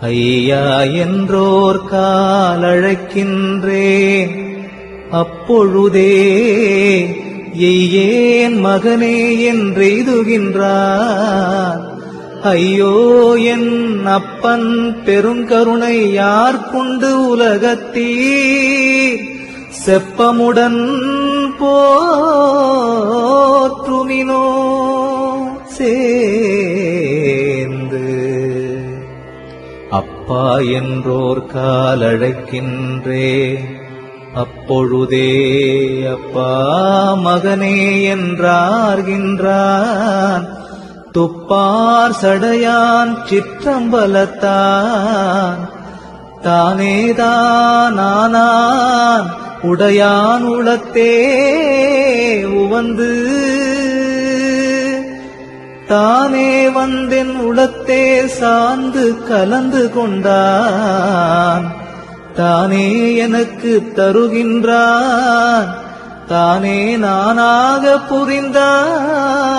ஐயா என்றோர் காலழைக்கின்றேன். அப்பொழுதே எய்யேன் மகனே என்றெய்துகின்றார். ஐயோ என் அப்பன் பெருங்கருணை யார் கொண்டு உலகத்தீ செப்பமுடன் போற்றுமினோ? சேர்ந்து அப்பா என்றோர் காலழைக்கின்றே. அப்பொழுதே அப்பா மகனே என்றார்கின்றான். துப்பார் சடையான் சிற்றம்பலத்தான். தானேதான் உடையான் உளத்தே உவந்து தானே வந்தென் உளத்தே சார்ந்து கலந்து கொண்டான். தானே எனக்கு தருகின்றான். தானே நானாக புரிந்தான்.